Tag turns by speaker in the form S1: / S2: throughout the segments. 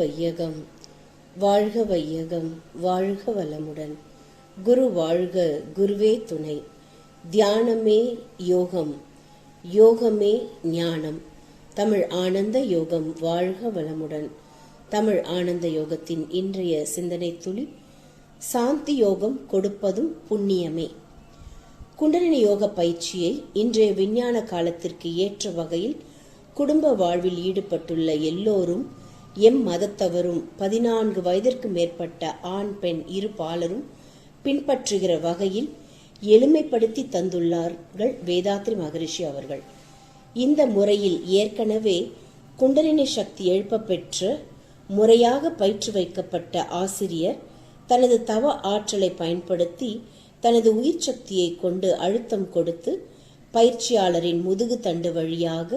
S1: வையகம் வாழ்க வையகம் வாழ்க வளமுடன் குரு வாழ்க குருவே துணை தியானமே யோகம் யோகமே ஞானம் தமிழ் ஆனந்த யோகம் வாழ்க வளமுடன் தமிழ் ஆனந்த யோகத்தின் இன்றைய சிந்தனை துளி சாந்தி யோகம் கொடுப்பதும் புண்ணியமே குண்டலினி யோக பயிற்சியை இன்றைய விஞ்ஞான காலத்திற்கு ஏற்ற வகையில் குடும்ப வாழ்வில் ஈடுபட்டுள்ள எல்லோரும் எம் மதத்தவரும் பதினான்கு வயதிற்கு மேற்பட்ட ஆண் பெண் இரு பாலரும் பின்பற்றுகிற வகையில் எளிமைப்படுத்தி தந்துள்ளார்கள் வேதாத்ரி மகரிஷி அவர்கள் இந்த முறையில் ஏற்கனவே குண்டலினி சக்தி எழுப்ப பெற்று முறையாக பயிற்று வைக்கப்பட்ட ஆசிரியர் தனது தவ ஆற்றலை பயன்படுத்தி தனது உயிர் சக்தியை கொண்டு அழுத்தம் கொடுத்து பயிற்சியாளரின் முதுகு தண்டு வழியாக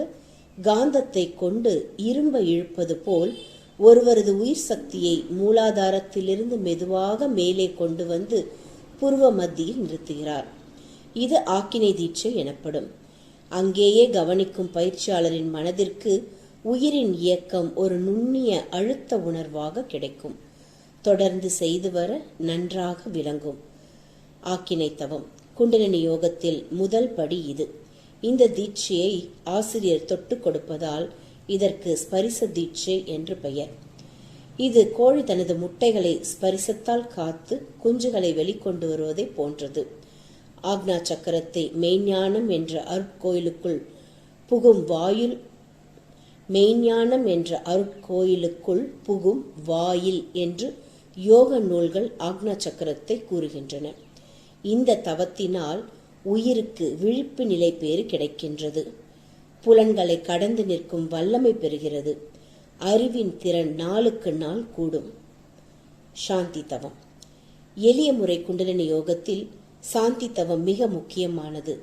S1: காந்தத்தை கொண்டு இரும்பை இழுப்பது போல் ஒருவரது உயிர் சக்தியை மூலாதாரத்திலிருந்து மெதுவாக மேலே கொண்டு வந்து புருவ மத்தியில் நிறுத்துகிறார் இது ஆக்கினை தீட்சை எனப்படும் அங்கேயே கவனிக்கும் பயிற்சியாளரின் மனதிற்கு உயிரின் இயக்கம் ஒரு நுண்ணிய அழுத்த உணர்வாக கிடைக்கும் தொடர்ந்து செய்து வர நன்றாக விளங்கும் ஆக்கினை தவம் குண்டலினி யோகத்தில் முதல் படி இது இந்த தீட்சையை ஆசிரியர் தொட்டு கொடுப்பதால் இதற்கு ஸ்பரிச தீட்சை என்று பெயர் இது கோழி தனது முட்டைகளை ஸ்பரிசத்தால் காத்து குஞ்சுகளை வெளிக்கொண்டு வருவதை போன்றது ஆக்னா சக்கரத்தை மெய்ஞானம் என்ற அருட்கோயிலுக்குள் புகும் வாயில் மெய்ஞானம் என்ற அருட்கோயிலுக்குள் புகும் வாயில் என்று யோக நூல்கள் ஆக்னா சக்கரத்தை கூறுகின்றன இந்த தவத்தினால் உயிருக்கு விழிப்பு நிலை பேறு கிடைக்கின்றது புலன்களை கடந்து நிற்கும் வல்லமை பெறுகிறது அறிவின் திறன் நாளுக்கு நாள் கூடும் சாந்தி தவம் எளிய முறை குண்டலினி யோகத்தில் சாந்தி தவம் மிக முக்கியமானது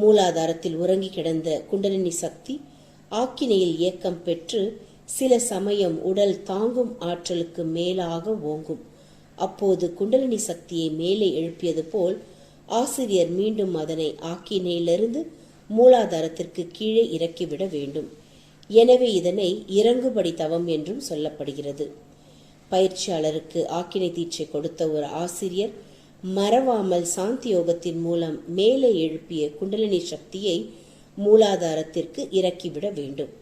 S1: மூலாதாரத்தில் உறங்கி கிடந்த குண்டலினி சக்தி ஆக்கினையில் இயக்கம் பெற்று சில சமயம் உடல் தாங்கும் ஆற்றலுக்கு மேலாக ஓங்கும் அப்போது குண்டலினி சக்தியை மேலே எழுப்பியது போல் ஆசிரியர் மீண்டும் அதனை ஆக்கினையிலிருந்து மூலாதாரத்திற்கு கீழே இறக்கிவிட வேண்டும் எனவே இதனை இறங்குபடி தவம் என்றும் சொல்லப்படுகிறது பயிற்சியாளருக்கு ஆக்கினை தீட்சை கொடுத்த ஒரு ஆசிரியர் மறவாமல் சாந்தி யோகத்தின் மூலம் மேலே எழுப்பிய குண்டலினி சக்தியை மூலாதாரத்திற்கு இறக்கிவிட வேண்டும்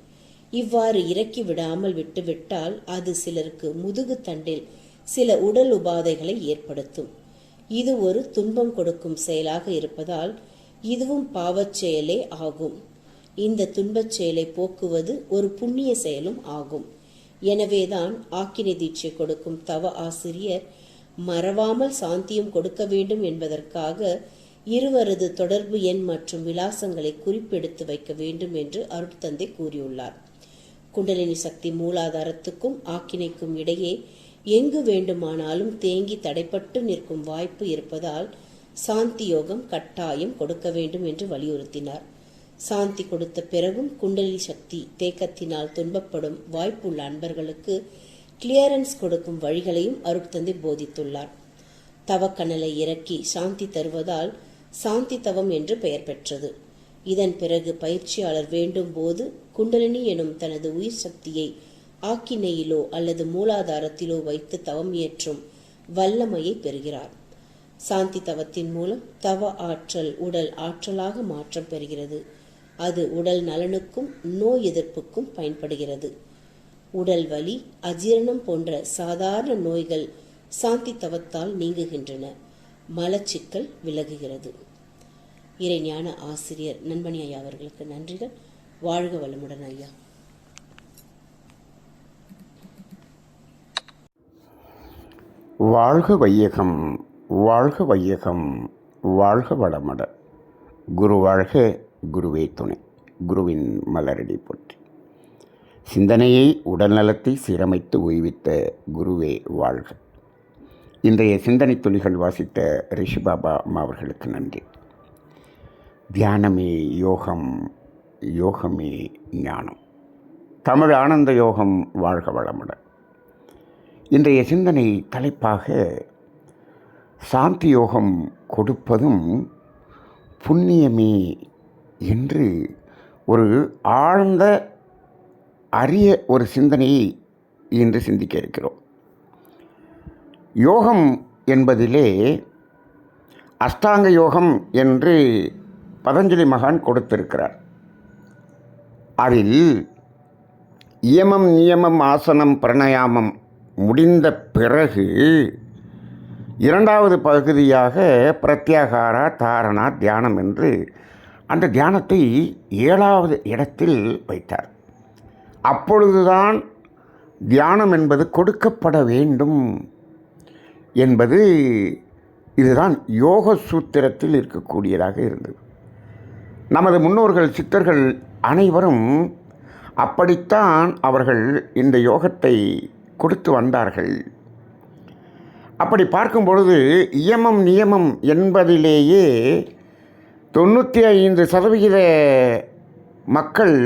S1: இவ்வாறு இறக்கிவிடாமல் விட்டுவிட்டால் அது சிலருக்கு முதுகு தண்டில் சில உடல் உபாதைகளை ஏற்படுத்தும் இது ஒரு துன்பம் கொடுக்கும் செயலாக இருப்பதால் இதுவும் பாவச் செயலே ஆகும் இந்த துன்பச் செயலை போக்குவது ஒரு புண்ணிய செயலும் ஆகும் எனவேதான் ஆக்கினை தீட்சை கொடுக்கும் தவ ஆசிரியர் மறவாமல் சாந்தியும் கொடுக்க வேண்டும் என்பதற்காக இருவரது தொடர்பு எண் மற்றும் விலாசங்களை குறிப்பெடுத்து வைக்க வேண்டும் என்று அருட்தந்தை கூறியுள்ளார் குண்டலினி சக்தி மூலாதாரத்துக்கும் ஆக்கினைக்கும் இடையே எங்கு வேண்டுமானாலும் தேங்கி தடைப்பட்டு நிற்கும் வாய்ப்பு இருப்பதால் சாந்தி யோகம் கட்டாயம் கொடுக்க வேண்டும் என்று வலியுறுத்தினார் சாந்தி கொடுத்த பிறகும் குண்டலி சக்தி தேக்கத்தினால் துன்பப்படும் வாய்ப்புள்ள அன்பர்களுக்கு கிளியரன்ஸ் கொடுக்கும் வழிகளையும் அருட்தந்தை போதித்துள்ளார் தவக்கணலை இறக்கி சாந்தி தருவதால் சாந்தி தவம் என்று பெயர் பெற்றது இதன் பிறகு பயிற்சியாளர் வேண்டும் போது குண்டலினி எனும் தனது உயிர் சக்தியை ஆக்கினையிலோ அல்லது மூலாதாரத்திலோ வைத்து தவம் ஏற்றும் வல்லமையை பெறுகிறார் சாந்தி தவத்தின் மூலம் தவ ஆற்றல் உடல் ஆற்றலாக மாற்றம் பெறுகிறது அது உடல் நலனுக்கும் நோய் எதிர்ப்புக்கும் பயன்படுகிறது உடல் வலி அஜீரணம் போன்ற சாதாரண நோய்கள் சாந்தி தவத்தால் நீங்குகின்றன மலச்சிக்கல் விலகுகிறது இறைஞான ஆசிரியர் நண்பணி ஐயா அவர்களுக்கு நன்றிகள் வாழ்க வளமுடன் ஐயா
S2: வாழ்க வையகம் வாழ்க வையகம் வாழ்க வளமட குரு வாழ்க குருவே துணை குருவின் மலரடி போற்றி சிந்தனையை உடல்நலத்தை சீரமைத்து ஓய்வித்த குருவே வாழ்க இன்றைய சிந்தனை துளிகள் வாசித்த ரிஷிபாபா அவர்களுக்கு நன்றி தியானமே யோகம் யோகமே ஞானம் தமிழ் ஆனந்த யோகம் வாழ்க வளமுடன் இன்றைய சிந்தனை தலைப்பாக சாந்தி யோகம் கொடுப்பதும் புண்ணியமே என்று ஒரு ஆழ்ந்த அரிய ஒரு சிந்தனையை இன்று சிந்திக்க இருக்கிறோம் யோகம் என்பதிலே அஷ்டாங்க யோகம் என்று பதஞ்சலி மகான் கொடுத்திருக்கிறார் அதில் இயமம் நியமம் ஆசனம் பிரணயாமம் முடிந்த பிறகு இரண்டாவது பகுதியாக பிரத்யாகாரா தாரணா தியானம் என்று அந்த தியானத்தை ஏழாவது இடத்தில் வைத்தார் அப்பொழுதுதான் தியானம் என்பது கொடுக்கப்பட வேண்டும் என்பது இதுதான் யோக சூத்திரத்தில் இருக்கக்கூடியதாக இருந்தது நமது முன்னோர்கள் சித்தர்கள் அனைவரும் அப்படித்தான் அவர்கள் இந்த யோகத்தை கொடுத்து வந்தார்கள் அப்படி பார்க்கும் பொழுது இயமம் நியமம் என்பதிலேயே தொண்ணூற்றி ஐந்து சதவிகித மக்கள்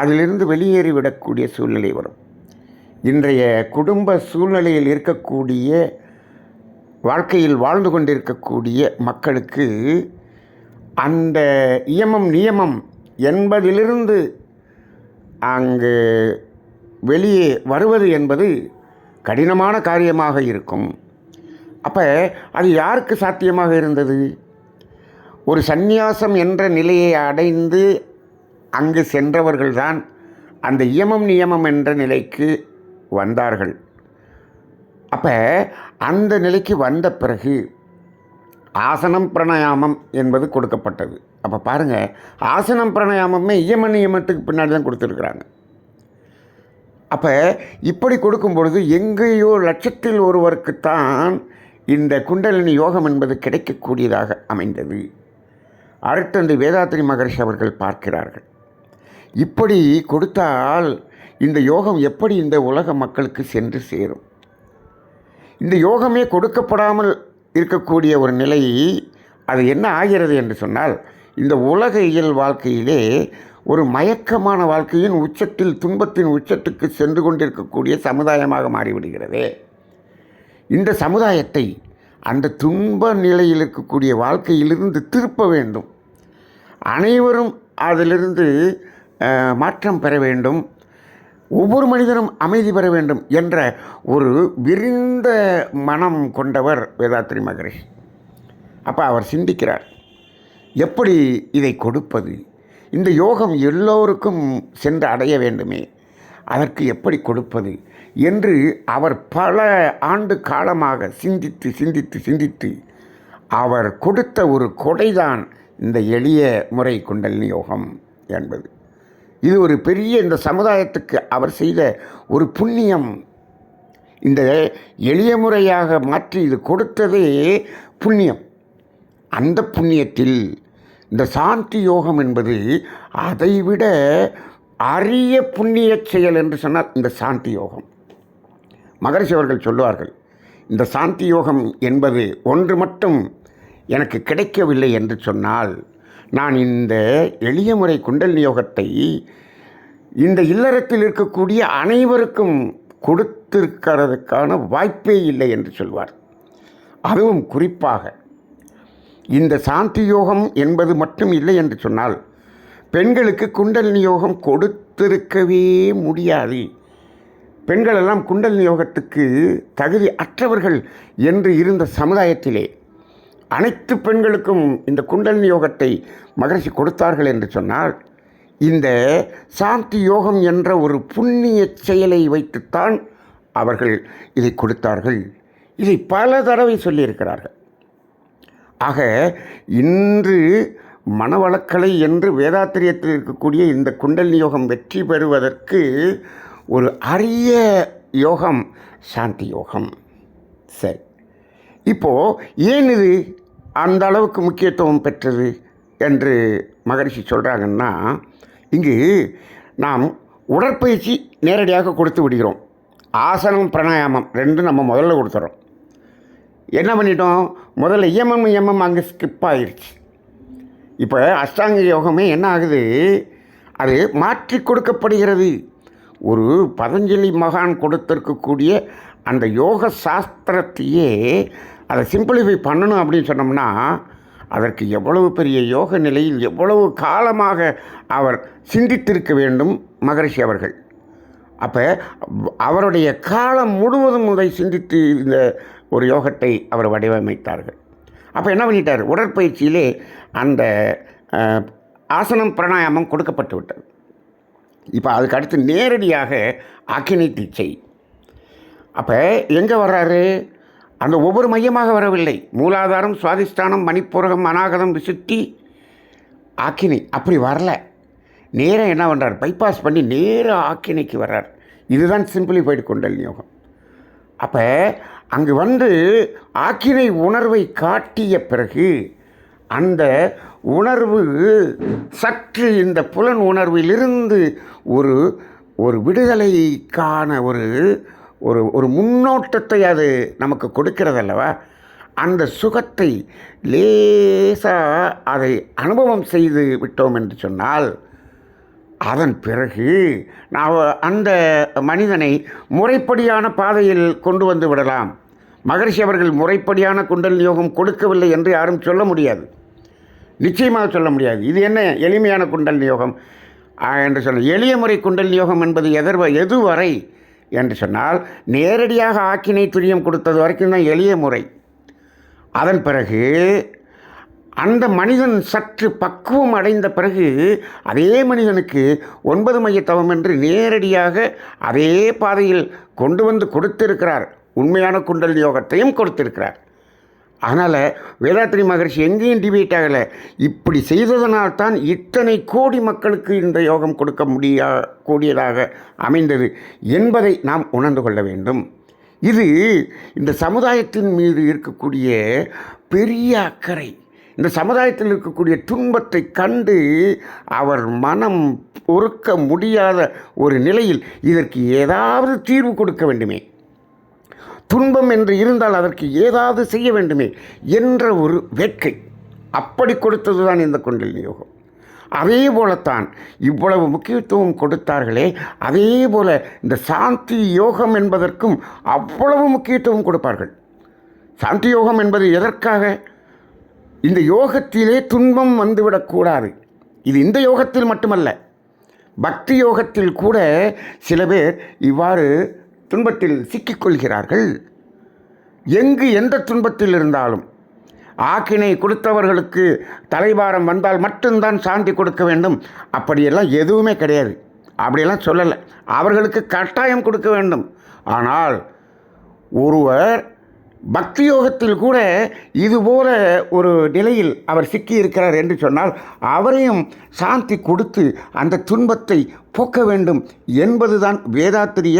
S2: அதிலிருந்து வெளியேறிவிடக்கூடிய சூழ்நிலை வரும் இன்றைய குடும்ப சூழ்நிலையில் இருக்கக்கூடிய வாழ்க்கையில் வாழ்ந்து கொண்டிருக்கக்கூடிய மக்களுக்கு அந்த இயமம் நியமம் என்பதிலிருந்து அங்கு வெளியே வருவது என்பது கடினமான காரியமாக இருக்கும் அப்போ அது யாருக்கு சாத்தியமாக இருந்தது ஒரு சந்நியாசம் என்ற நிலையை அடைந்து அங்கு சென்றவர்கள்தான் அந்த இயமம் நியமம் என்ற நிலைக்கு வந்தார்கள் அப்போ அந்த நிலைக்கு வந்த பிறகு ஆசனம் பிரணயாமம் என்பது கொடுக்கப்பட்டது அப்போ பாருங்கள் ஆசனம் பிரணயாமமே இயம நியமத்துக்கு பின்னாடி தான் கொடுத்துருக்குறாங்க அப்போ இப்படி கொடுக்கும் பொழுது எங்கேயோ லட்சத்தில் ஒருவருக்குத்தான் இந்த குண்டலினி யோகம் என்பது கிடைக்கக்கூடியதாக அமைந்தது அடுத்தந்து வேதாத்திரி மகரிஷி அவர்கள் பார்க்கிறார்கள் இப்படி கொடுத்தால் இந்த யோகம் எப்படி இந்த உலக மக்களுக்கு சென்று சேரும் இந்த யோகமே கொடுக்கப்படாமல் இருக்கக்கூடிய ஒரு நிலை அது என்ன ஆகிறது என்று சொன்னால் இந்த உலக இயல் வாழ்க்கையிலே ஒரு மயக்கமான வாழ்க்கையின் உச்சத்தில் துன்பத்தின் உச்சத்துக்கு சென்று கொண்டிருக்கக்கூடிய சமுதாயமாக மாறிவிடுகிறது இந்த சமுதாயத்தை அந்த துன்ப நிலையில் இருக்கக்கூடிய வாழ்க்கையிலிருந்து திருப்ப வேண்டும் அனைவரும் அதிலிருந்து மாற்றம் பெற வேண்டும் ஒவ்வொரு மனிதனும் அமைதி பெற வேண்டும் என்ற ஒரு விரிந்த மனம் கொண்டவர் வேதாத்ரி மகரிஷ் அப்போ அவர் சிந்திக்கிறார் எப்படி இதை கொடுப்பது இந்த யோகம் எல்லோருக்கும் சென்று அடைய வேண்டுமே அதற்கு எப்படி கொடுப்பது என்று அவர் பல ஆண்டு காலமாக சிந்தித்து சிந்தித்து சிந்தித்து அவர் கொடுத்த ஒரு கொடைதான் இந்த எளிய முறை குண்டலினி யோகம் என்பது இது ஒரு பெரிய இந்த சமுதாயத்துக்கு அவர் செய்த ஒரு புண்ணியம் இந்த எளிய முறையாக மாற்றி இது கொடுத்ததே புண்ணியம் அந்த புண்ணியத்தில் இந்த சாந்தி யோகம் என்பது அதைவிட அரிய புண்ணிய செயல் என்று சொன்னால் இந்த சாந்தி யோகம் மகரிஷி அவர்கள் சொல்லுவார்கள் இந்த சாந்தி யோகம் என்பது ஒன்று மட்டும் எனக்கு கிடைக்கவில்லை என்று சொன்னால் நான் இந்த எளிய முறை குண்டல் நியோகத்தை இந்த இல்லறத்தில் இருக்கக்கூடிய அனைவருக்கும் கொடுத்திருக்கிறதுக்கான வாய்ப்பே இல்லை என்று சொல்வார் அதுவும் குறிப்பாக இந்த சாந்தி யோகம் என்பது மட்டும் இல்லை என்று சொன்னால் பெண்களுக்கு குண்டலினி யோகம் கொடுத்திருக்கவே முடியாது பெண்களெல்லாம் குண்டலினி யோகத்துக்கு தகுதி அற்றவர்கள் என்று இருந்த சமுதாயத்திலே அனைத்து பெண்களுக்கும் இந்த குண்டலினி யோகத்தை மகர்ஷி கொடுத்தார்கள் என்று சொன்னால் இந்த சாந்தி யோகம் என்ற ஒரு புண்ணிய செயலை வைத்துத்தான் அவர்கள் இதை கொடுத்தார்கள் இதை பல தடவை சொல்லியிருக்கிறார்கள் ஆக இன்று மனவளக்கலை என்று வேதாத்திரியத்தில் இருக்கக்கூடிய இந்த குண்டல் யோகம் வெற்றி பெறுவதற்கு ஒரு அரிய யோகம் சாந்தி யோகம் சரி இப்போது ஏன் இது அந்த அளவுக்கு முக்கியத்துவம் பெற்றது என்று மகரிஷி சொல்கிறாங்கன்னா இங்கு நாம் உடற்பயிற்சி நேரடியாக கொடுத்து விடுகிறோம் ஆசனம் பிராணாயாமம் ரெண்டும் நம்ம முதல்ல கொடுத்துறோம் என்ன பண்ணிட்டோம் முதல்ல எம்எம் எம்எம் அங்கே ஸ்கிப் ஆயிடுச்சு இப்போ அஷ்டாங்க யோகமே என்ன ஆகுது அது மாற்றி கொடுக்கப்படுகிறது ஒரு பதஞ்சலி மகான் கொடுத்திருக்கக்கூடிய அந்த யோக சாஸ்திரத்தையே அதை சிம்பிளிஃபை பண்ணணும் அப்படின்னு சொன்னோம்னா அதற்கு எவ்வளவு பெரிய யோக நிலையில் எவ்வளவு காலமாக அவர் சிந்தித்திருக்க வேண்டும் மகரிஷி அவர்கள் அப்போ அவருடைய காலம் முழுவதும் இதை சிந்தித்து இந்த ஒரு யோகத்தை அவர் வடிவமைத்தார்கள் அப்போ என்ன பண்ணிட்டார் உடற்பயிற்சியிலே அந்த ஆசனம் பிராணாயாமம் கொடுக்கப்பட்டு விட்டது இப்போ அதுக்கு அடுத்து நேரடியாக அக்கினி தீட்சை அப்போ எங்கே வர்றாரு அந்த ஒவ்வொரு மையமாக வரவில்லை மூலாதாரம் சுவாதிஷ்டானம் மணிப்பூரகம் அநாகதம் விசுத்தி ஆக்கினை அப்படி வரல நேராக என்ன பண்ணுறார் பைபாஸ் பண்ணி நேராக ஆக்கினைக்கு வர்றார் இதுதான் சிம்பிளிஃபைடு கொண்டல் யோகம் அப்போ அங்கு வந்து ஆக்கினை உணர்வை காட்டிய பிறகு அந்த உணர்வு சற்று இந்த புலன் உணர்விலிருந்து ஒரு ஒரு விடுதலைக்கான ஒரு ஒரு ஒரு முன்னோட்டத்தை அது நமக்கு கொடுக்கிறது அல்லவா அந்த சுகத்தை லேசாக அதை அனுபவம் செய்து விட்டோம் என்று சொன்னால் அதன் பிறகு நாம் அந்த மனிதனை முறைப்படியான பாதையில் கொண்டு வந்து விடலாம் மகரிஷி அவர்கள் முறைப்படியான குண்டல் யோகம் கொடுக்கவில்லை என்று யாரும் சொல்ல முடியாது நிச்சயமாக சொல்ல முடியாது இது என்ன எளிமையான குண்டல் யோகம் என்று சொன்ன எளிய முறை குண்டல் யோகம் என்பது எதர்வ எதுவரை என்று சொன்னால் நேரடியாக ஆக்கினை துரியம் கொடுத்தது வரைக்கும் தான் எளிய முறை அதன் பிறகு அந்த மனிதன் சற்று பக்குவம் அடைந்த பிறகு அதே மனிதனுக்கு ஒன்பது மைய தவம் என்று நேரடியாக அதே பாதையில் கொண்டு வந்து கொடுத்திருக்கிறார் உண்மையான குண்டல் யோகத்தையும் கொடுத்திருக்கிறார் அதனால் வேதாத்திரி மகர்ஷி எங்கேயும் டிபேட் ஆகலை இப்படி செய்ததனால்தான் இத்தனை கோடி மக்களுக்கு இந்த யோகம் கொடுக்க முடியா கூடியதாக அமைந்தது என்பதை நாம் உணர்ந்து கொள்ள வேண்டும் இது இந்த சமுதாயத்தின் மீது இருக்கக்கூடிய பெரிய அக்கறை இந்த சமுதாயத்தில் இருக்கக்கூடிய துன்பத்தை கண்டு அவர் மனம் பொறுக்க முடியாத ஒரு நிலையில் இதற்கு ஏதாவது தீர்வு கொடுக்க வேண்டுமே துன்பம் என்று இருந்தால் அதற்கு ஏதாவது செய்ய வேண்டுமே என்ற ஒரு வேட்கை அப்படி கொடுத்தது தான் இந்த குண்டலினி யோகம் அதே போலத்தான் இவ்வளவு முக்கியத்துவம் கொடுத்தார்களே அதே போல இந்த சாந்தி யோகம் என்பதற்கும் அவ்வளவு முக்கியத்துவம் கொடுப்பார்கள் சாந்தி யோகம் என்பது எதற்காக இந்த யோகத்திலே துன்பம் வந்துவிடக்கூடாது இது இந்த யோகத்தில் மட்டுமல்ல பக்தி யோகத்தில் கூட சில பேர் இவ்வாறு துன்பத்தில் சிக்கிக்கொள்கிறார்கள் எங்கு எந்த துன்பத்தில் இருந்தாலும் ஆக்கினை கொடுத்தவர்களுக்கு தலைபாரம் வந்தால் மட்டும்தான் சாந்தி கொடுக்க வேண்டும் அப்படியெல்லாம் எதுவுமே கிடையாது அப்படியெல்லாம் சொல்லலை அவர்களுக்கு கட்டாயம் கொடுக்க வேண்டும் ஆனால் ஒருவர் பக்தி யோகத்தில் கூட இதுபோல ஒரு நிலையில் அவர் சிக்கி இருக்கிறார் என்று சொன்னால் அவரையும் சாந்தி கொடுத்து அந்த துன்பத்தை போக்க வேண்டும் என்பதுதான் வேதாத்திரிய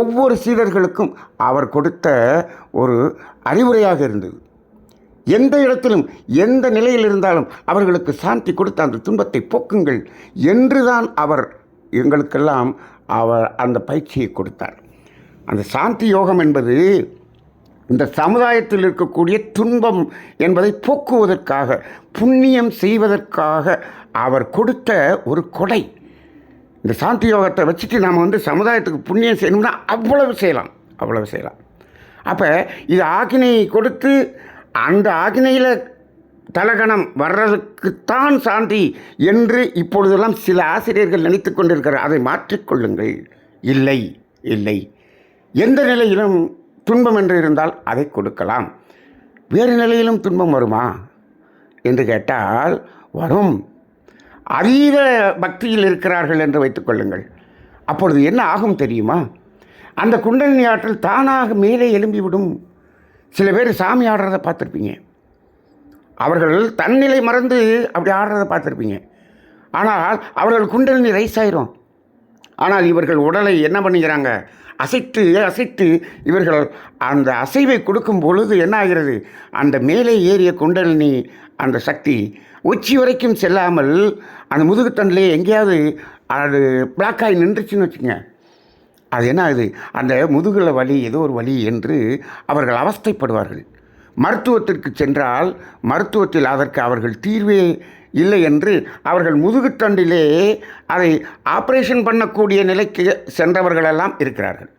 S2: ஒவ்வொரு சீடர்களுக்கும் அவர் கொடுத்த ஒரு அறிவுரையாக இருந்தது எந்த இடத்திலும் எந்த நிலையில் இருந்தாலும் அவர்களுக்கு சாந்தி கொடுத்து அந்த துன்பத்தை போக்குங்கள் என்று தான் அவர் எங்களுக்கெல்லாம் அவர் அந்த பயிற்சியை கொடுத்தார் அந்த சாந்தி யோகம் என்பது இந்த சமுதாயத்தில் இருக்கக்கூடிய துன்பம் என்பதை போக்குவதற்காக புண்ணியம் செய்வதற்காக அவர் கொடுத்த ஒரு கொடை இந்த சாந்தி யோகத்தை வச்சுட்டு நாம் வந்து சமுதாயத்துக்கு புண்ணியம் செய்யணும்னா அவ்வளவு செய்யலாம் அவ்வளவு செய்யலாம் அப்போ இது ஆக்கினையை கொடுத்து அந்த ஆக்கினையில் தலகணம் வர்றதுக்குத்தான் சாந்தி என்று இப்பொழுதெல்லாம் சில ஆசிரியர்கள் நினைத்து கொண்டிருக்கிறார் அதை மாற்றிக்கொள்ளுங்கள் இல்லை இல்லை எந்த நிலையிலும் துன்பம் என்று இருந்தால் அதை கொடுக்கலாம் வேறு நிலையிலும் துன்பம் வருமா என்று கேட்டால் வரும் அதீத பக்தியில் இருக்கிறார்கள் என்று வைத்துக்கொள்ளுங்கள் அப்பொழுது என்ன ஆகும் தெரியுமா அந்த குண்டலினி ஆற்றல் தானாக மேலே எழும்பிவிடும் சில பேர் சாமி ஆடுறதை பார்த்துருப்பீங்க அவர்கள் தன்னிலை மறந்து அப்படி ஆடுறதை பார்த்துருப்பீங்க ஆனால் அவர்கள் குண்டலினி ரைஸ் ஆயிரும் ஆனால் இவர்கள் உடலை என்ன பண்ணிக்கிறாங்க அசைத்து அசைத்து இவர்கள் அந்த அசைவை கொடுக்கும் பொழுது என்ன ஆகிறது அந்த மேலே ஏறிய குண்டலினி அந்த சக்தி உச்சி வரைக்கும் செல்லாமல் அந்த முதுகுத்தண்டிலே எங்கேயாவது அது பிளாக்காகி நின்றுச்சுன்னு வச்சுங்க அது என்ன ஆகுது அந்த முதுகில் வலி ஏதோ ஒரு வலி என்று அவர்கள் அவஸ்தைப்படுவார்கள் மருத்துவத்திற்கு சென்றால் மருத்துவத்தில் அதற்கு அவர்கள் தீர்வே இல்லை என்று அவர்கள் முதுகுத்தண்டிலே அதை ஆப்ரேஷன் பண்ணக்கூடிய நிலைக்கு சென்றவர்களெல்லாம் இருக்கிறார்கள்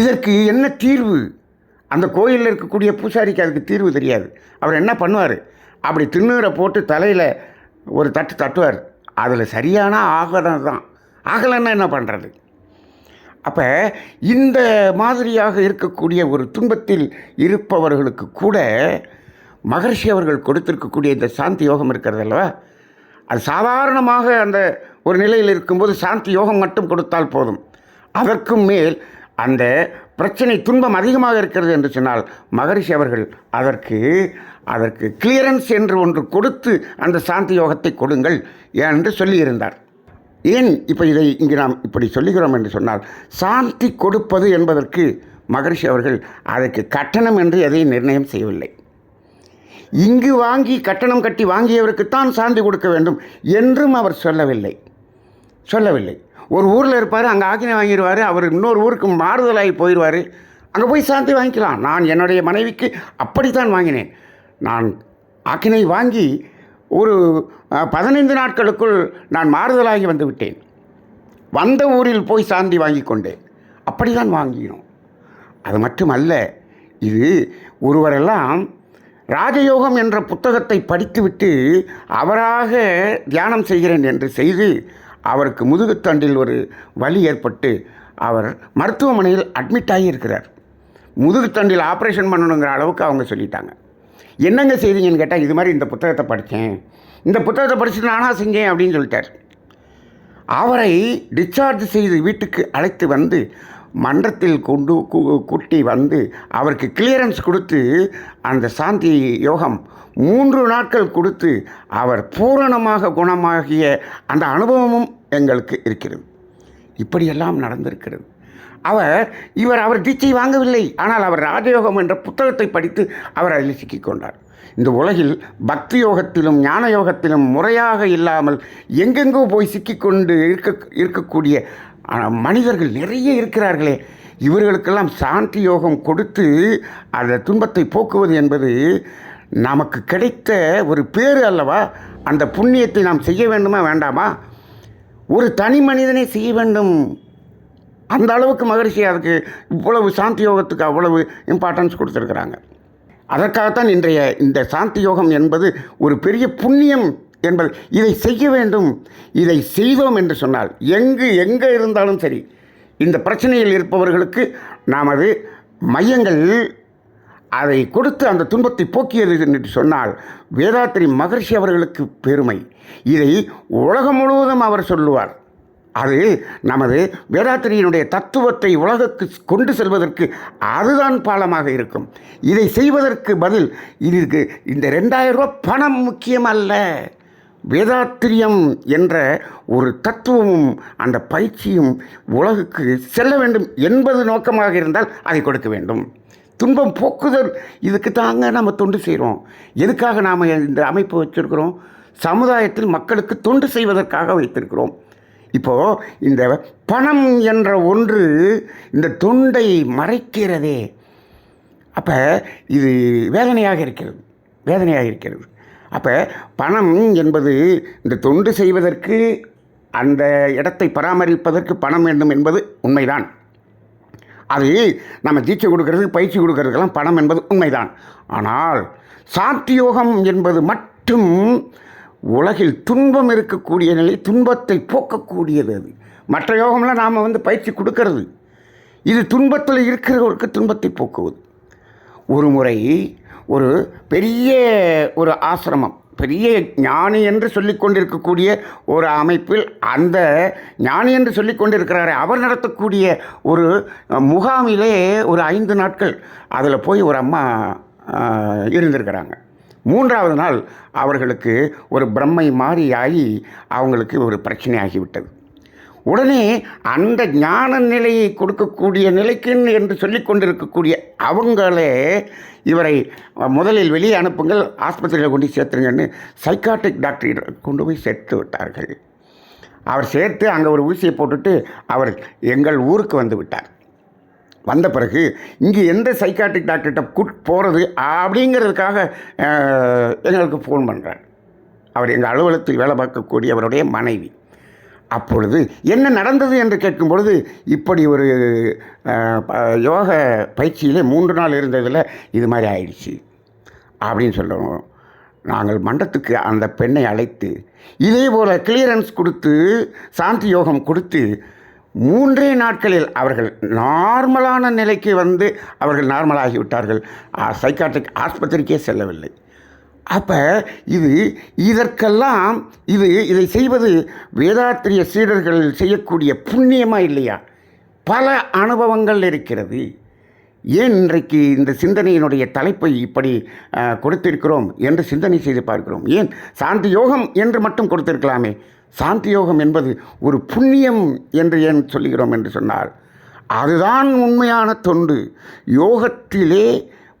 S2: இதற்கு என்ன தீர்வு அந்த கோயிலில் இருக்கக்கூடிய பூசாரிக்கு அதுக்கு தீர்வு தெரியாது அவர் என்ன பண்ணுவார் அப்படி திண்ணூரை போட்டு தலையில் ஒரு தட்டு தட்டுவார் அதில் சரியான ஆகலை தான் ஆகலைன்னா என்ன பண்ணுறது அப்போ இந்த மாதிரியாக இருக்கக்கூடிய ஒரு துன்பத்தில் இருப்பவர்களுக்கு கூட மகர்ஷி அவர்கள் கொடுத்திருக்கக்கூடிய இந்த சாந்தி யோகம் இருக்கிறது அல்லவா அது சாதாரணமாக அந்த ஒரு நிலையில் இருக்கும்போது சாந்தி யோகம் மட்டும் கொடுத்தால் போதும் அதற்கும் மேல் அந்த பிரச்சனை துன்பம் அதிகமாக இருக்கிறது என்று சொன்னால் மகரிஷி அவர்கள் அதற்கு அதற்கு கிளியரன்ஸ் என்று ஒன்று கொடுத்து அந்த சாந்தி யோகத்தை கொடுங்கள் என்று சொல்லியிருந்தார் ஏன் இப்போ இதை இங்கு நாம் இப்படி சொல்லுகிறோம் என்று சொன்னால் சாந்தி கொடுப்பது என்பதற்கு மகரிஷி அவர்கள் அதற்கு கட்டணம் என்று எதையும் நிர்ணயம் செய்யவில்லை இங்கு வாங்கி கட்டணம் கட்டி வாங்கியவருக்குத்தான் சான்று கொடுக்க வேண்டும் என்றும் அவர் சொல்லவில்லை சொல்லவில்லை ஒரு ஊரில் இருப்பார் அங்கே ஆக்கினை வாங்கிடுவார் அவர் இன்னொரு ஊருக்கு மாறுதலாகி போயிடுவார் அங்கே போய் சாந்தி வாங்கிக்கலாம் நான் என்னுடைய மனைவிக்கு அப்படித்தான் வாங்கினேன் நான் ஆக்கினை வாங்கி ஒரு பதினைந்து நாட்களுக்குள் நான் மாறுதலாகி வந்து விட்டேன் வந்த ஊரில் போய் சாந்தி வாங்கி கொண்டேன் அப்படி தான் வாங்கினோம் அது மட்டுமல்ல இது ஒருவரெல்லாம் ராஜயோகம் என்ற புத்தகத்தை படித்துவிட்டு அவராக தியானம் செய்கிறேன் என்று செய்து அவருக்கு முதுகுத்தண்டில் ஒரு வலி ஏற்பட்டு அவர் மருத்துவமனையில் அட்மிட் ஆகியிருக்கிறார் முதுகுத்தண்டில் ஆப்ரேஷன் பண்ணணுங்கிற அளவுக்கு அவங்க சொல்லிட்டாங்க என்னங்க செய்தீங்கன்னு கேட்டால் இது மாதிரி இந்த புத்தகத்தை படித்தேன் இந்த புத்தகத்தை படிச்சுட்டு நானா செஞ்சேன் அப்படின்னு சொல்லிட்டார் அவரை டிஸ்சார்ஜ் செய்து வீட்டுக்கு அழைத்து வந்து மன்றத்தில் கொண்டு கூட்டி வந்து அவருக்கு கிளியரன்ஸ் கொடுத்து அந்த சாந்தி யோகம் மூன்று நாட்கள் கொடுத்து அவர் பூரணமாக குணமாகிய அந்த அனுபவமும் எங்களுக்கு இருக்கிறது இப்படியெல்லாம் நடந்திருக்கிறது அவர் இவர் அவர் தீட்சை வாங்கவில்லை ஆனால் அவர் ராஜயோகம் என்ற புத்தகத்தை படித்து அவர் அதில் சிக்கிக்கொண்டார் இந்த உலகில் பக்தி யோகத்திலும் ஞான யோகத்திலும் முறையாக இல்லாமல் எங்கெங்கோ போய் சிக்கிக்கொண்டு இருக்க இருக்கக்கூடிய ஆனால் மனிதர்கள் நிறைய இருக்கிறார்களே இவர்களுக்கெல்லாம் சாந்தி யோகம் கொடுத்து அந்த துன்பத்தை போக்குவது என்பது நமக்கு கிடைத்த ஒரு பேறு அல்லவா அந்த புண்ணியத்தை நாம் செய்ய வேண்டுமா வேண்டாமா ஒரு தனி மனிதனை செய்ய வேண்டும் அந்த அளவுக்கு மகிழ்ச்சி அதுக்கு இவ்வளவு சாந்தி யோகத்துக்கு அவ்வளவு இம்பார்ட்டன்ஸ் கொடுத்துருக்குறாங்க அதற்காகத்தான் இன்றைய இந்த சாந்தி யோகம் என்பது ஒரு பெரிய புண்ணியம் என்பது இதை செய்ய வேண்டும் இதை செய்தோம் என்று சொன்னால் எங்கு எங்கே இருந்தாலும் சரி இந்த பிரச்சனையில் இருப்பவர்களுக்கு நமது மையங்கள் அதை கொடுத்து அந்த துன்பத்தை போக்கியது என்று சொன்னால் வேதாத்திரி மகர்ஷி அவர்களுக்கு பெருமை இதை உலகம் முழுவதும் அவர் சொல்லுவார் அது நமது வேதாத்திரியினுடைய தத்துவத்தை உலகத்துக்கு கொண்டு செல்வதற்கு அதுதான் பாலமாக இருக்கும் இதை செய்வதற்கு பதில் இதற்கு இந்த ரெண்டாயிரம் ரூபா பணம் முக்கியமல்ல வேதாத்திரியம் என்ற ஒரு தத்துவமும் அந்த பயிற்சியும் உலகுக்கு செல்ல வேண்டும் என்பது நோக்கமாக இருந்தால் அதை கொடுக்க வேண்டும் துன்பம் போக்குதல் இதுக்கு தாங்க நம்ம தொண்டு செய்கிறோம் எதுக்காக நாம் இந்த அமைப்பு வச்சுருக்கிறோம் சமுதாயத்தில் மக்களுக்கு தொண்டு செய்வதற்காக வைத்திருக்கிறோம் இப்போது இந்த பணம் என்ற ஒன்று இந்த தொண்டை மறைக்கிறதே அப்போ இது வேதனையாக இருக்கிறது வேதனையாக இருக்கிறது அப்போ பணம் என்பது இந்த தொண்டு செய்வதற்கு அந்த இடத்தை பராமரிப்பதற்கு பணம் வேண்டும் என்பது உண்மைதான் அது நம்ம தீட்சை கொடுக்கறதுக்கு பயிற்சி கொடுக்கறதுக்கெல்லாம் பணம் என்பது உண்மைதான் ஆனால் சாத்தியோகம் என்பது மட்டும் உலகில் துன்பம் இருக்கக்கூடிய நிலை துன்பத்தை போக்கக்கூடியது அது மற்ற யோகம்லாம் நாம் வந்து பயிற்சி கொடுக்கறது இது துன்பத்தில் இருக்கிறவருக்கு துன்பத்தை போக்குவது ஒரு முறை ஒரு பெரிய ஒரு ஆசிரமம் பெரிய ஞானி என்று சொல்லி கொண்டிருக்கக்கூடிய ஒரு அமைப்பில் அந்த ஞானி என்று சொல்லிக் கொண்டிருக்கிறார் அவர் நடத்தக்கூடிய ஒரு முகாமிலே ஒரு ஐந்து நாட்கள் அதில் போய் ஒரு அம்மா இருந்திருக்கிறாங்க மூன்றாவது நாள் அவர்களுக்கு ஒரு பிரம்மை மாறி ஆகி அவங்களுக்கு ஒரு பிரச்சனை ஆகிவிட்டது உடனே அந்த ஞான நிலையை கொடுக்கக்கூடிய நிலைக்குன்னு என்று சொல்லி கொண்டிருக்கக்கூடிய அவங்களே இவரை முதலில் வெளியே அனுப்புங்கள் ஆஸ்பத்திரியில் கொண்டு சேர்த்துருங்கன்னு சைக்காட்டிக் டாக்டர் கொண்டு போய் சேர்த்து விட்டார்கள் அவர் சேர்த்து அங்கே ஒரு ஊசியை போட்டுட்டு அவர் எங்கள் ஊருக்கு வந்து விட்டார் வந்த பிறகு இங்கே எந்த சைக்காட்டிக் டாக்டர்கிட்ட கூட் போகிறது அப்படிங்கிறதுக்காக எங்களுக்கு ஃபோன் பண்ணுறார் அவர் எங்கள் அலுவலகத்தில் வேலை பார்க்கக்கூடிய அவருடைய மனைவி அப்பொழுது என்ன நடந்தது என்று கேட்கும் பொழுது இப்படி ஒரு யோக பயிற்சியிலே மூன்று நாள் இருந்ததில் இது மாதிரி ஆயிடுச்சு அப்படின்னு சொல்லணும் நாங்கள் மண்டத்துக்கு அந்த பெண்ணை அழைத்து இதே போல் கிளியரன்ஸ் கொடுத்து சாந்தி யோகம் கொடுத்து மூன்றே நாட்களில் அவர்கள் நார்மலான நிலைக்கு வந்து அவர்கள் நார்மலாகிவிட்டார்கள் சைக்காட்ரிக் ஆஸ்பத்திரிக்கே செல்லவில்லை அப்போ இது இதற்கெல்லாம் இது இதை செய்வது வேதாத்திரிய சீடர்கள் செய்யக்கூடிய புண்ணியமாக இல்லையா பல அனுபவங்கள் இருக்கிறது ஏன் இன்றைக்கு இந்த சிந்தனையினுடைய தலைப்பை இப்படி கொடுத்திருக்கிறோம் என்று சிந்தனை செய்து பார்க்கிறோம் ஏன் சாந்தி யோகம் என்று மட்டும் கொடுத்திருக்கலாமே சாந்தி யோகம் என்பது ஒரு புண்ணியம் என்று ஏன் சொல்லுகிறோம் என்று சொன்னால் அதுதான் உண்மையான தொண்டு யோகத்திலே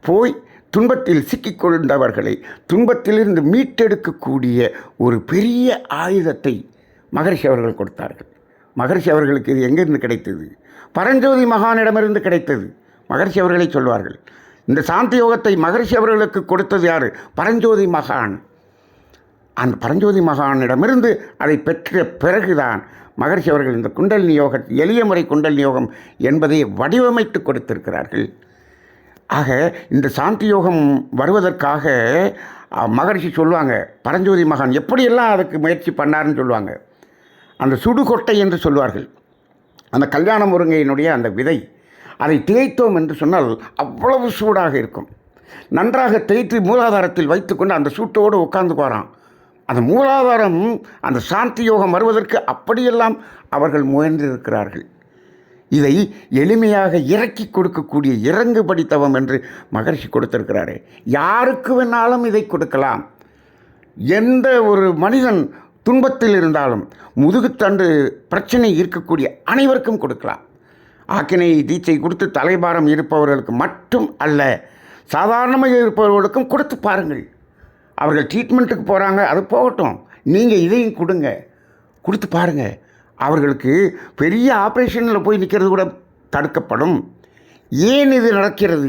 S2: போய் துன்பத்தில் சிக்கிக்கொண்டவர்களை துன்பத்திலிருந்து மீட்டெடுக்கக்கூடிய ஒரு பெரிய ஆயுதத்தை மகரிஷி அவர்கள் கொடுத்தார்கள் மகரிஷி அவர்களுக்கு இது எங்கிருந்து கிடைத்தது பரஞ்சோதி மகானிடமிருந்து கிடைத்தது மகரிஷி அவர்களை சொல்வார்கள் இந்த சாந்தி யோகத்தை மகரிஷி அவர்களுக்கு கொடுத்தது யார் பரஞ்சோதி மகான் அந்த பரஞ்சோதி மகானிடமிருந்து அதை பெற்ற பிறகுதான் மகரிஷி அவர்கள் இந்த குண்டல் நியோகம் எளிய முறை குண்டல் யோகம் என்பதை வடிவமைத்து கொடுத்திருக்கிறார்கள் ஆக இந்த சாந்தி யோகம் வருவதற்காக மகரிஷி சொல்லுவாங்க பரஞ்சோதி மகான் எப்படியெல்லாம் அதுக்கு முயற்சி பண்ணார்னு சொல்லுவாங்க அந்த சுடுகொட்டை என்று சொல்வார்கள் அந்த கல்யாண முருங்கையினுடைய அந்த விதை அதை தேய்த்தோம் என்று சொன்னால் அவ்வளவு சூடாக இருக்கும் நன்றாக தேய்த்து மூலாதாரத்தில் வைத்துக்கொண்டு அந்த சூட்டோடு உட்கார்ந்து போகிறான் அந்த மூலாதாரம் அந்த சாந்தி யோகம் வருவதற்கு அப்படியெல்லாம் அவர்கள் முயன்றிருக்கிறார்கள் இதை எளிமையாக இறக்கி கொடுக்கக்கூடிய இறங்கு படித்தவம் என்று மகர்ஷி கொடுத்திருக்கிறாரே யாருக்கு வேணாலும் இதை கொடுக்கலாம் எந்த ஒரு மனிதன் துன்பத்தில் இருந்தாலும் முதுகுத்தண்டு பிரச்சனை இருக்கக்கூடிய அனைவருக்கும் கொடுக்கலாம் ஆக்கினை தீட்சை கொடுத்து தலைபாரம் இருப்பவர்களுக்கு மட்டும் அல்ல சாதாரணமாக இருப்பவர்களுக்கும் கொடுத்து பாருங்கள் அவர்கள் ட்ரீட்மெண்ட்டுக்கு போகிறாங்க அது போகட்டும் நீங்கள் இதையும் கொடுங்க கொடுத்து பாருங்கள் அவர்களுக்கு பெரிய ஆப்ரேஷனில் போய் நிற்கிறது கூட தடுக்கப்படும் ஏன் இது நடக்கிறது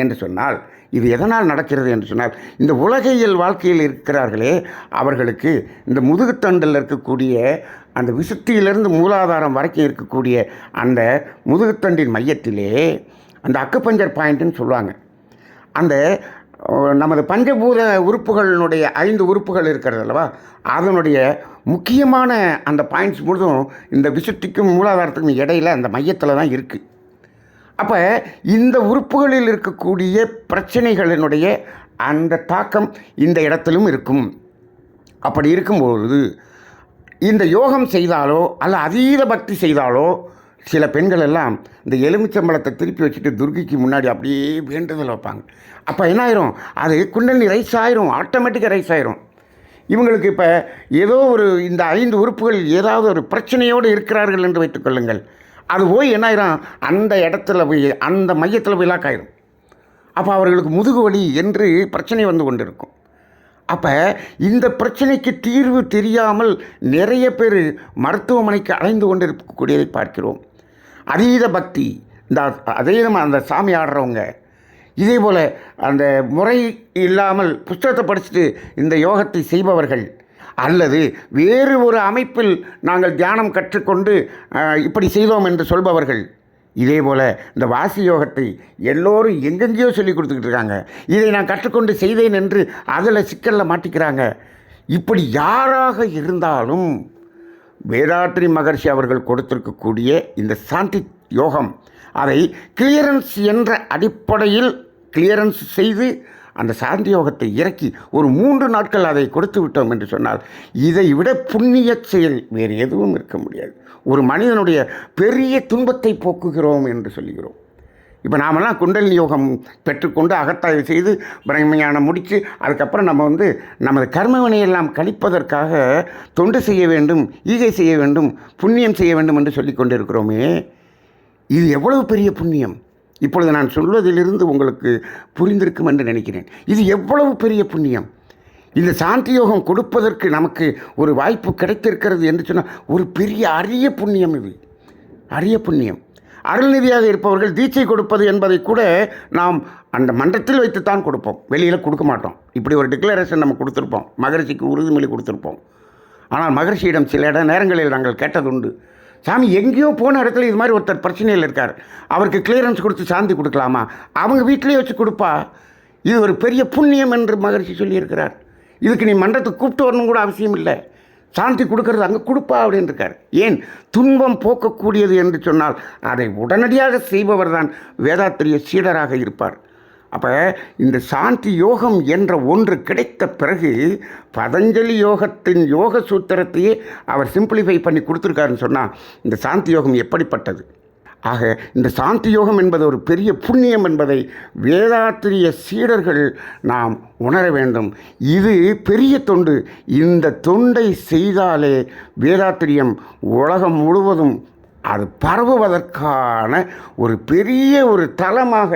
S2: என்று சொன்னால் இது எதனால் நடக்கிறது என்று சொன்னால் இந்த உலகையில் வாழ்க்கையில் இருக்கிறார்களே அவர்களுக்கு இந்த முதுகுத்தண்டில் இருக்கக்கூடிய அந்த விசுத்தியிலிருந்து மூலாதாரம் வரைக்கும் இருக்கக்கூடிய அந்த முதுகுத்தண்டின் மையத்திலே அந்த அக்குப்பஞ்சர் பாயிண்ட்டுன்னு சொல்லுவாங்க அந்த நமது பஞ்சபூத உறுப்புகளினுடைய ஐந்து உறுப்புகள் இருக்கிறது அல்லவா அதனுடைய முக்கியமான அந்த பாயிண்ட்ஸ் முழுதும் இந்த விசுத்திக்கும் மூலாதாரத்துக்கும் இடையில் அந்த மையத்தில் தான் இருக்குது அப்போ இந்த உறுப்புகளில் இருக்கக்கூடிய பிரச்சனைகளினுடைய அந்த தாக்கம் இந்த இடத்திலும் இருக்கும் அப்படி இருக்கும்பொழுது இந்த யோகம் செய்தாலோ அல்ல அதீத பக்தி செய்தாலோ சில பெண்கள் எல்லாம் இந்த எலுமிச்சம்பழத்தை திருப்பி வச்சுட்டு துர்கிக்கு முன்னாடி அப்படியே வேண்டுதல் வைப்பாங்க அப்போ என்ன ஆயிரும் அது குண்டலி ரைஸ் ஆயிரும் ஆட்டோமேட்டிக்காக ரைஸ் ஆயிரும் இவங்களுக்கு இப்போ ஏதோ ஒரு இந்த ஐந்து உறுப்புகள் ஏதாவது ஒரு பிரச்சனையோடு இருக்கிறார்கள் என்று வைத்துக்கொள்ளுங்கள் அது போய் என்ன அந்த இடத்துல போய் அந்த மையத்தில் போய் லாக் ஆயிரும் அப்போ அவர்களுக்கு முதுகு வலி என்று பிரச்சனை வந்து கொண்டிருக்கும் அப்போ இந்த பிரச்சனைக்கு தீர்வு தெரியாமல் நிறைய பேர் மருத்துவமனைக்கு அலைந்து கொண்டிருக்கக்கூடியதை பார்க்கிறோம் அதீத பக்தி இந்த அதீதம் அந்த சாமி ஆடுறவங்க இதே போல் அந்த முறை இல்லாமல் புஸ்தகத்தை படிச்சுட்டு இந்த யோகத்தை செய்பவர்கள் அல்லது வேறு ஒரு அமைப்பில் நாங்கள் தியானம் கற்றுக்கொண்டு இப்படி செய்தோம் என்று சொல்பவர்கள் இதே போல் இந்த வாசி யோகத்தை எல்லோரும் எங்கெங்கேயோ சொல்லி கொடுத்துக்கிட்டு இருக்காங்க இதை நான் கற்றுக்கொண்டு செய்தேன் என்று அதில் சிக்கலில் மாட்டிக்கிறாங்க இப்படி யாராக இருந்தாலும் வேதாத்ரி மகர்ஷி அவர்கள் கொடுத்திருக்கக்கூடிய இந்த சாந்தி யோகம் அதை கிளியரன்ஸ் என்ற அடிப்படையில் கிளியரன்ஸ் செய்து அந்த சாந்தி யோகத்தை இறக்கி ஒரு மூன்று நாட்கள் அதை கொடுத்து விட்டோம் என்று சொன்னால் இதை விட புண்ணிய செயல் வேறு எதுவும் இருக்க முடியாது ஒரு மனிதனுடைய பெரிய துன்பத்தை போக்குகிறோம் என்று சொல்கிறோம் இப்போ நாமெல்லாம் குண்டலினி யோகம் பெற்றுக்கொண்டு அகத்தாய்வு செய்து பிரம்மஞானம் முடித்து அதுக்கப்புறம் நம்ம வந்து நமது கர்மவினையெல்லாம் கழிப்பதற்காக தொண்டு செய்ய வேண்டும் ஈகை செய்ய வேண்டும் புண்ணியம் செய்ய வேண்டும் என்று சொல்லி கொண்டிருக்கிறோமே இது எவ்வளவு பெரிய புண்ணியம் இப்பொழுது நான் சொல்வதிலிருந்து உங்களுக்கு புரிந்திருக்கும் என்று நினைக்கிறேன் இது எவ்வளவு பெரிய புண்ணியம் இந்த சாந்தி யோகம் கொடுப்பதற்கு நமக்கு ஒரு வாய்ப்பு கிடைத்திருக்கிறது என்று சொன்னால் ஒரு பெரிய அரிய புண்ணியம் இது அரிய புண்ணியம் அருள்நிதியாக இருப்பவர்கள் தீட்சை கொடுப்பது என்பதை கூட நாம் அந்த மன்றத்தில் வைத்து தான் கொடுப்போம் வெளியில் கொடுக்க மாட்டோம் இப்படி ஒரு டிக்ளரேஷன் நம்ம கொடுத்துருப்போம் மகரிஷிக்கு உறுதிமொழி கொடுத்துருப்போம் ஆனால் மகரிஷியிடம் சில இட நேரங்களில் நாங்கள் உண்டு சாமி எங்கேயோ போன இடத்துல இது மாதிரி ஒருத்தர் பிரச்சனையில் இருக்கார் அவருக்கு கிளியரன்ஸ் கொடுத்து சாந்தி கொடுக்கலாமா அவங்க வீட்டிலே வச்சு கொடுப்பா இது ஒரு பெரிய புண்ணியம் என்று மகரிஷி சொல்லியிருக்கிறார் இதுக்கு நீ மன்றத்துக்கு கூப்பிட்டு வரணும் கூட அவசியம் இல்லை சாந்தி கொடுக்கறது அங்கே கொடுப்பா அப்படின்னு இருக்கார் ஏன் துன்பம் போக்கக்கூடியது என்று சொன்னால் அதை உடனடியாக செய்பவர் தான் வேதாத்திரிய சீடராக இருப்பார் அப்போ இந்த சாந்தி யோகம் என்ற ஒன்று கிடைத்த பிறகு பதஞ்சலி யோகத்தின் யோக சூத்திரத்தையே அவர் சிம்பிளிஃபை பண்ணி கொடுத்துருக்காருன்னு சொன்னால் இந்த சாந்தி யோகம் எப்படிப்பட்டது ஆக இந்த சாந்தி யோகம் என்பது ஒரு பெரிய புண்ணியம் என்பதை வேதாத்திரிய சீடர்கள் நாம் உணர வேண்டும் இது பெரிய தொண்டு இந்த தொண்டை செய்தாலே வேதாத்திரியம் உலகம் முழுவதும் அது பரவுவதற்கான ஒரு பெரிய ஒரு தளமாக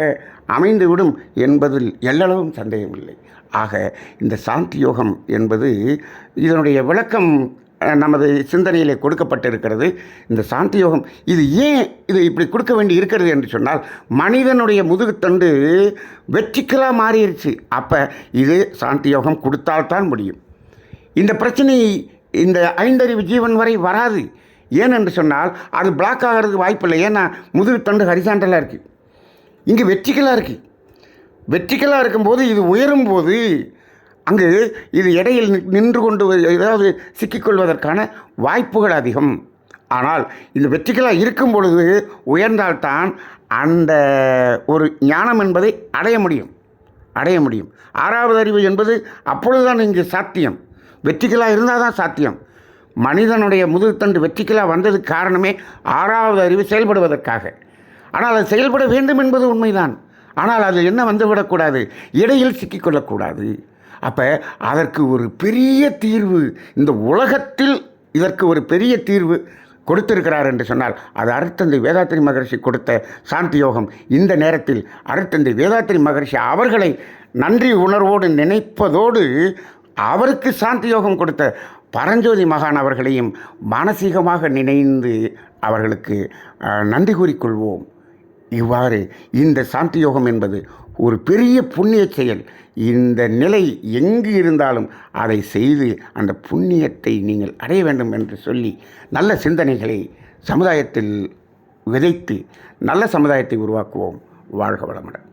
S2: அமைந்துவிடும் என்பதில் எல்லளவும் சந்தேகமில்லை ஆக இந்த சாந்தி யோகம் என்பது இதனுடைய விளக்கம் நமது சிந்தனையிலே கொடுக்கப்பட்டிருக்கிறது இந்த சாந்தி யோகம் இது ஏன் இது இப்படி கொடுக்க வேண்டி இருக்கிறது என்று சொன்னால் மனிதனுடைய முதுகுத்தண்டு வெற்றிக்கலாக மாறிடுச்சு அப்போ இது சாந்தி யோகம் கொடுத்தால்தான் முடியும் இந்த பிரச்சனை இந்த ஐந்தறிவு ஜீவன் வரை வராது ஏனென்று சொன்னால் அது பிளாக் ஆகிறதுக்கு வாய்ப்பில்லை ஏன்னா முதுகுத்தண்டு ஹரிசாண்டலாக இருக்குது இங்கே வெற்றிக்கலாக இருக்குது வெற்றிக்கலாக இருக்கும்போது இது உயரும் போது அங்கு இது இடையில் நின்று கொண்டு ஏதாவது சிக்கிக்கொள்வதற்கான வாய்ப்புகள் அதிகம் ஆனால் இந்த வெற்றிகளாக இருக்கும் பொழுது உயர்ந்தால்தான் அந்த ஒரு ஞானம் என்பதை அடைய முடியும் அடைய முடியும் ஆறாவது அறிவு என்பது அப்பொழுதுதான் இங்கு சாத்தியம் வெற்றிகளாக இருந்தால் தான் சாத்தியம் மனிதனுடைய தண்டு வெற்றிகளாக வந்தது காரணமே ஆறாவது அறிவு செயல்படுவதற்காக ஆனால் அது செயல்பட வேண்டும் என்பது உண்மைதான் ஆனால் அது என்ன வந்துவிடக்கூடாது இடையில் சிக்கிக்கொள்ளக்கூடாது அப்போ அதற்கு ஒரு பெரிய தீர்வு இந்த உலகத்தில் இதற்கு ஒரு பெரிய தீர்வு கொடுத்திருக்கிறார் என்று சொன்னால் அது அருத்தந்தை வேதாத்திரி மகரிஷி கொடுத்த சாந்தி யோகம் இந்த நேரத்தில் அருத்தந்தை வேதாத்திரி மகரிஷி அவர்களை நன்றி உணர்வோடு நினைப்பதோடு அவருக்கு சாந்தி யோகம் கொடுத்த பரஞ்சோதி மகான் அவர்களையும் மானசீகமாக நினைந்து அவர்களுக்கு நன்றி கூறிக்கொள்வோம் இவ்வாறு இந்த சாந்தி யோகம் என்பது ஒரு பெரிய புண்ணிய செயல் இந்த நிலை எங்கு இருந்தாலும் அதை செய்து அந்த புண்ணியத்தை நீங்கள் அடைய வேண்டும் என்று சொல்லி நல்ல சிந்தனைகளை சமுதாயத்தில் விதைத்து நல்ல சமுதாயத்தை உருவாக்குவோம் வாழ்க வளமுடன்